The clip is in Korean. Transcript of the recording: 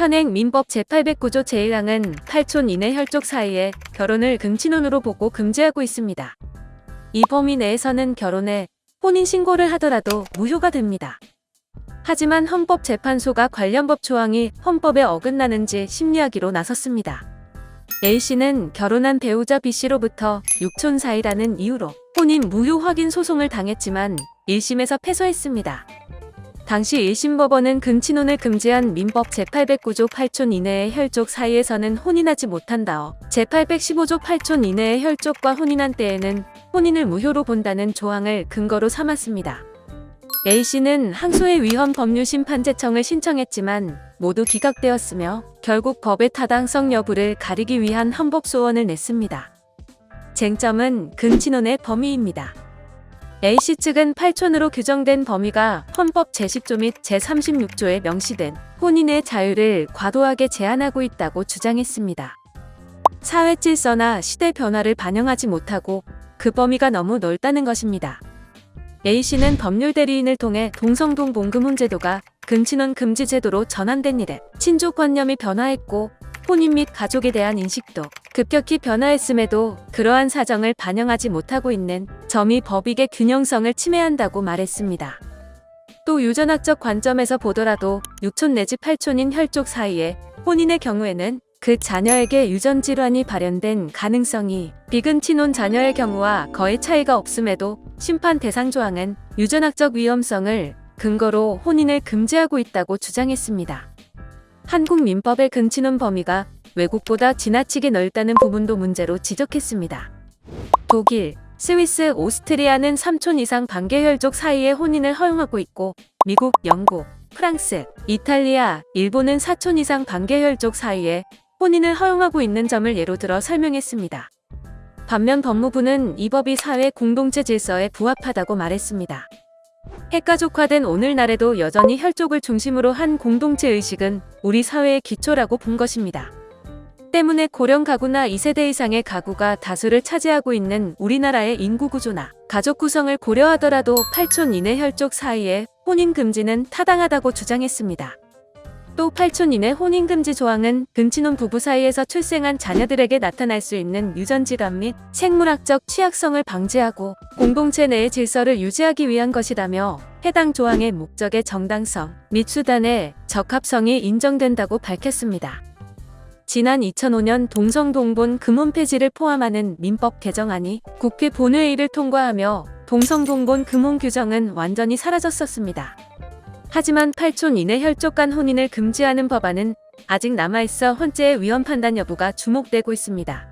현행 민법 제809조 제1항은 8촌 이내 혈족 사이에 결혼을 금친혼으로 보고 금지하고 있습니다. 이 범위 내에서는 결혼에 혼인 신고를 하더라도 무효가 됩니다. 하지만 헌법재판소가 관련 법 조항이 헌법에 어긋나는지 심리하기로 나섰습니다. A씨는 결혼한 배우자 B씨로부터 6촌 사이라는 이유로 혼인 무효 확인 소송을 당했지만 1심에서 패소했습니다. 당시 1심 법원은 금친혼을 금지한 민법 제809조 8촌 이내의 혈족 사이에서는 혼인하지 못한다어 제815조 8촌 이내의 혈족과 혼인한 때에는 혼인을 무효로 본다는 조항을 근거로 삼았습니다. A씨는 항소의 위헌 법률심판제청을 신청했지만 모두 기각되었으며 결국 법의 타당성 여부를 가리기 위한 헌법소원을 냈습니다. 쟁점은 금친혼의 범위입니다. A씨 측은 8촌으로 규정된 범위가 헌법 제10조 및 제36조에 명시된 혼인의 자유를 과도하게 제한하고 있다고 주장했습니다. 사회 질서나 시대 변화를 반영하지 못하고 그 범위가 너무 넓다는 것입니다. A씨는 법률 대리인을 통해 동성동 봉금혼 제도가 금친혼 금지 제도로 전환된 이래 친족관념이 변화했고 혼인 및 가족에 대한 인식도 급격히 변화했음에도 그러한 사정을 반영하지 못하고 있는 점이 법익의 균형성을 침해한다고 말했습니다. 또 유전학적 관점에서 보더라도 6촌 내지 8촌인 혈족 사이에 혼인의 경우에는 그 자녀에게 유전 질환이 발현된 가능성이 비근 친혼 자녀의 경우와 거의 차이가 없음에도 심판 대상 조항은 유전학적 위험성을 근거로 혼인을 금지하고 있다고 주장했습니다. 한국 민법의 근친혼 범위가 외국보다 지나치게 넓다는 부분도 문제로 지적했습니다. 독일, 스위스, 오스트리아는 3촌 이상 반계혈족 사이의 혼인을 허용하고 있고 미국, 영국, 프랑스, 이탈리아, 일본은 4촌 이상 반계혈족 사이에 혼인을 허용하고 있는 점을 예로 들어 설명했습니다. 반면 법무부는 이 법이 사회 공동체 질서에 부합하다고 말했습니다. 핵가족화된 오늘날에도 여전히 혈족을 중심으로 한 공동체 의식은 우리 사회의 기초라고 본 것입니다. 때문에 고령 가구나 2세대 이상의 가구가 다수를 차지하고 있는 우리나라의 인구 구조나 가족 구성을 고려하더라도 8촌 이내 혈족 사이에 혼인 금지는 타당하다고 주장했습니다. 또 8촌 이내 혼인 금지 조항은 근친혼 부부 사이에서 출생한 자녀들에게 나타날 수 있는 유전 질환 및 생물학적 취약성을 방지하고 공동체 내의 질서를 유지하기 위한 것이라며 해당 조항의 목적의 정당성 및 수단의 적합성이 인정된다고 밝혔습니다. 지난 2005년 동성동본 금혼 폐지를 포함하는 민법 개정안이 국회 본회의를 통과하며 동성동본 금혼 규정은 완전히 사라졌었습니다. 하지만 8촌 이내 혈족 간 혼인을 금지하는 법안은 아직 남아있어 헌재의 위헌 판단 여부가 주목되고 있습니다.